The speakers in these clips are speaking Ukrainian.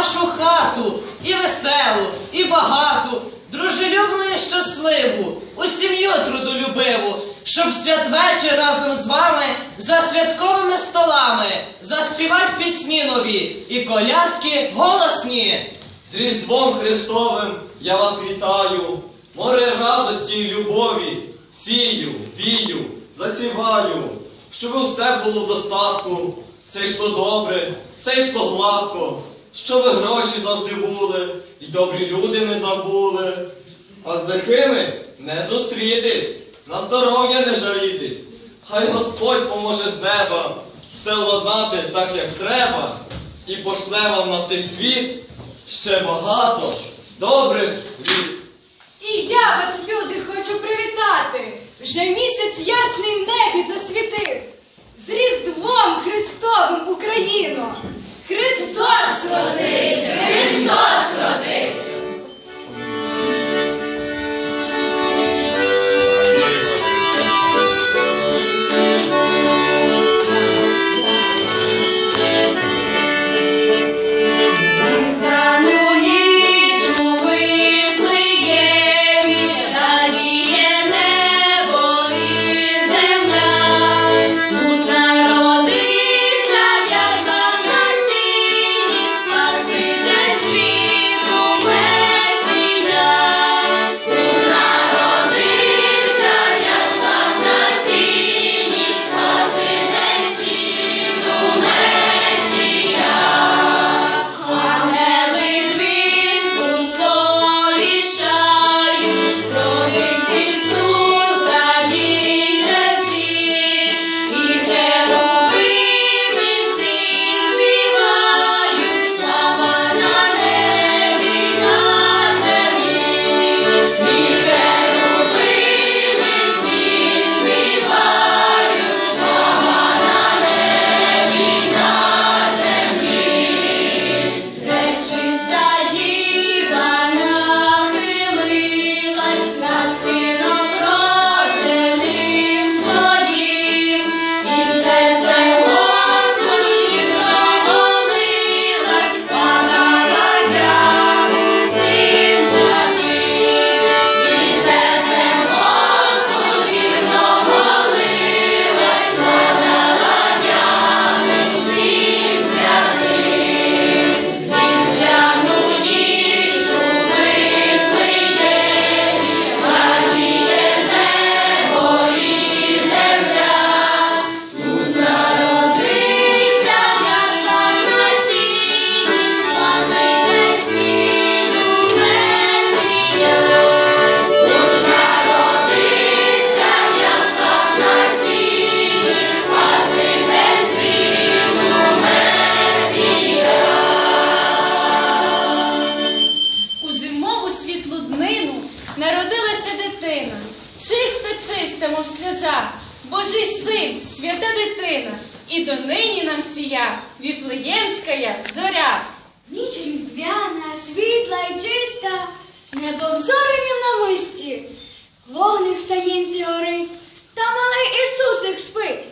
вашу хату, і веселу, і багату, дружелюбну і щасливу, у сім'ю трудолюбиву, щоб святвечір разом з вами за святковими столами заспівать пісні нові і колядки голосні. З Різдвом Христовим я вас вітаю, море радості і любові, сію, вію, засіваю, щоб усе було в достатку, все йшло добре, все йшло гладко, щоб гроші завжди були, і добрі люди не забули. А з лихими не зустрітись, на здоров'я не жалітись. Хай Господь поможе з неба все владнати так, як треба, і пошле вам на цей світ ще багато добрих літ. І я вас, люди, хочу привітати. Вже місяць ясний в небі засвітився. З Різдвом Христовим Україно! Христос родись! Христос родись! Народилася дитина, чиста, чиста, мов сльоза, Божий син, свята дитина, і донині нам сія Віфлеємська зоря. Ніч різдвяна, світла й чиста, небо в зорені в намисті, вогник в саїнці горить, та малий Ісусик спить.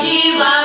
Діва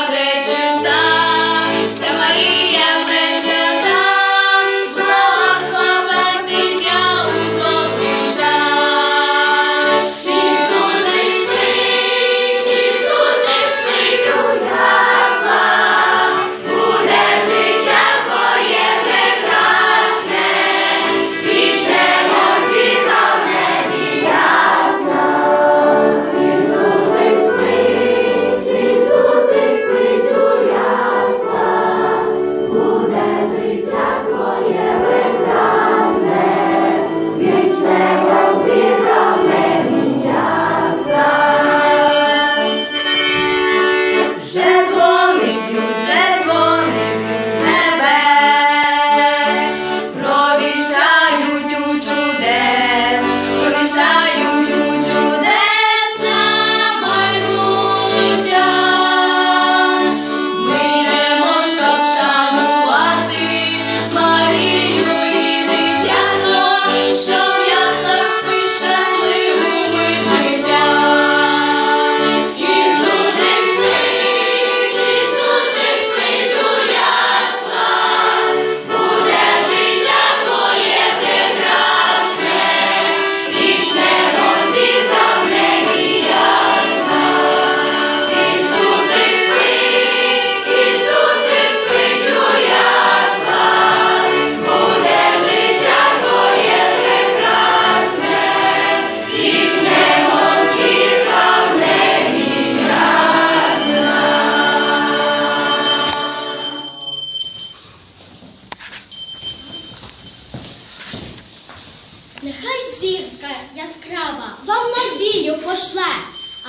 Нехай зірка яскрава вам надію пошле,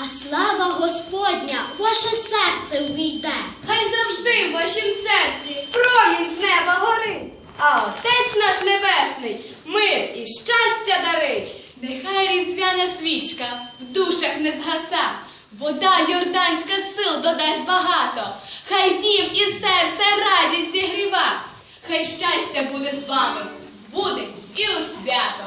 а слава Господня в ваше серце увійде. Хай завжди в вашім серці промінь з неба горить, а Отець наш Небесний мир і щастя дарить. Нехай різдвяна свічка в душах не згаса, вода йорданська сил додасть багато, хай дім і серце радість зігріва, хай щастя буде з вами, буде і у свято.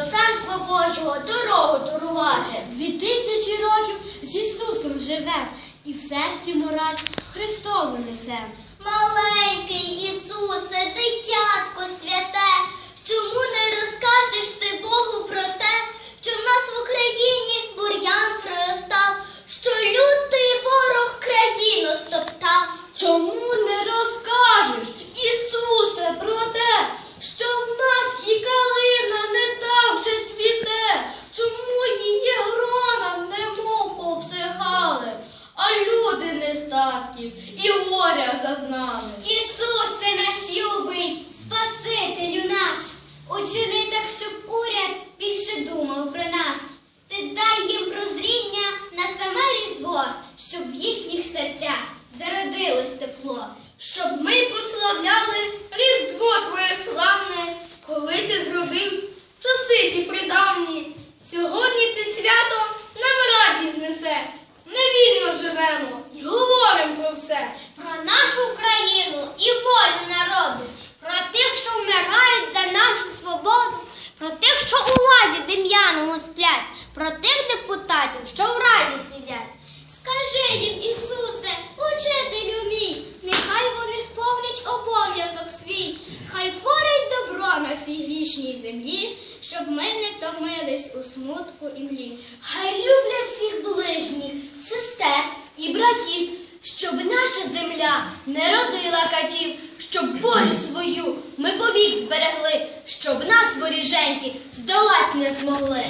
Царства Божого дорогу турувати. Дві тисячі років з Ісусом живем, і в серці мораль Христову несем. Маленький Ісусе, дитятко святе, чому не розкажеш ти Богу про те, що в нас в Україні бур'ян проростав, що лютий ворог країну стоптав? Чому не розкажеш, Ісусе, про те, що в нас і калина не так вже цвіте? Чому її грона немов повсихали, а люди нестатків і горя зазнали? Ісусе наш любий, Спасителю наш, учини так, щоб уряд більше думав про нас. Ти дай їм прозріння на саме різдво, щоб в їхніх серцях зародилось тепло. Щоб ми прославляли Різдво Твоє славне, коли ти зродився, часи ті придавні. Сьогодні це свято нам радість несе. Ми вільно живемо і говоримо про все. Про нашу Україну і волю народу, про тих, що вмирають за нашу свободу, про тих, що у лазі дем'яному сплять, про тих депутатів, що в раді сидять. Скажи їм, Ісусе, цій землі, щоб ми не томились у смутку і млі. Хай люблять всіх ближніх, сестер і братів, щоб наша земля не родила катів, щоб волю свою ми повік зберегли, щоб нас воріженьки здолать не змогли.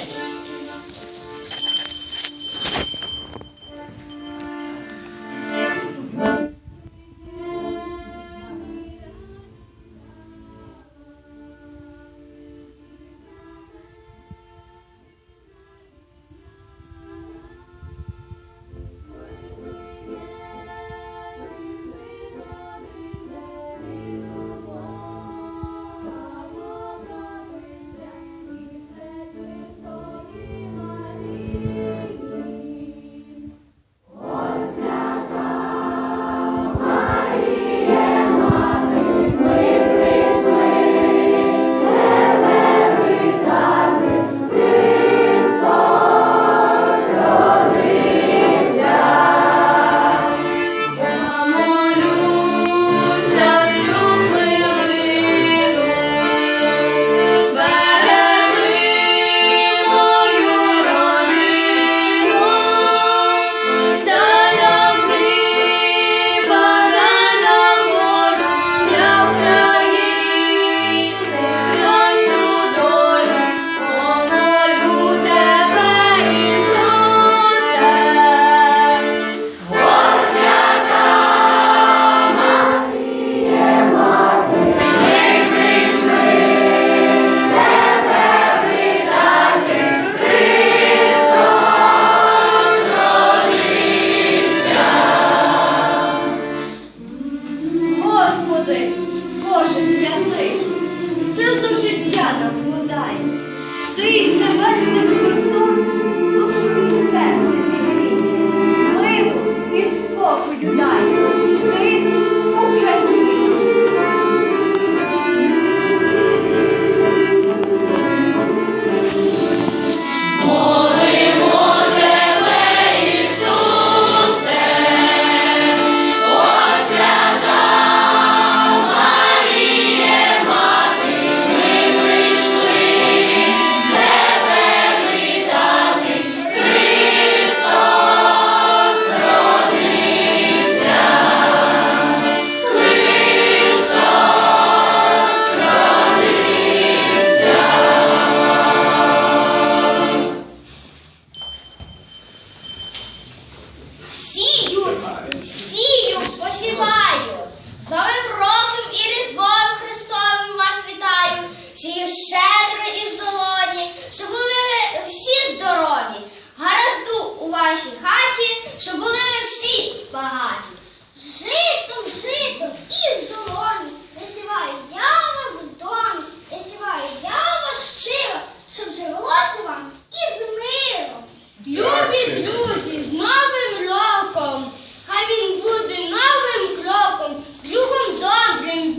Хаті, щоб були ви всі багаті. Житом, житом і здорові, висіваю я вас в домі, висіваю я вас щиро, щоб жилося вам із миром. Любі друзі, з Новим роком! Хай він буде новим кроком, другом добрим,